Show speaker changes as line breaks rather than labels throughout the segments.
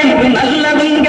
என்று நல்லவங்க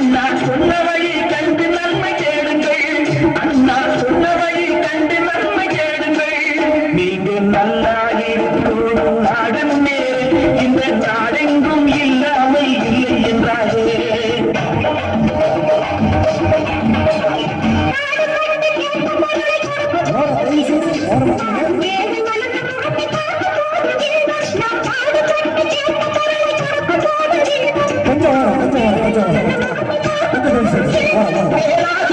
அண்ணா சொன்னவை கண்டு நன்மை கேளுங்கள். அண்ணா சொன்னவை கண்டு நன்மை கேளுங்கள். நீங்க நல்லா இருக்கும் நாடன் மேல் இந்த நாடெங்கும் இல்லாமல் இல்லை என்றாரே Thank you. ஏதாவது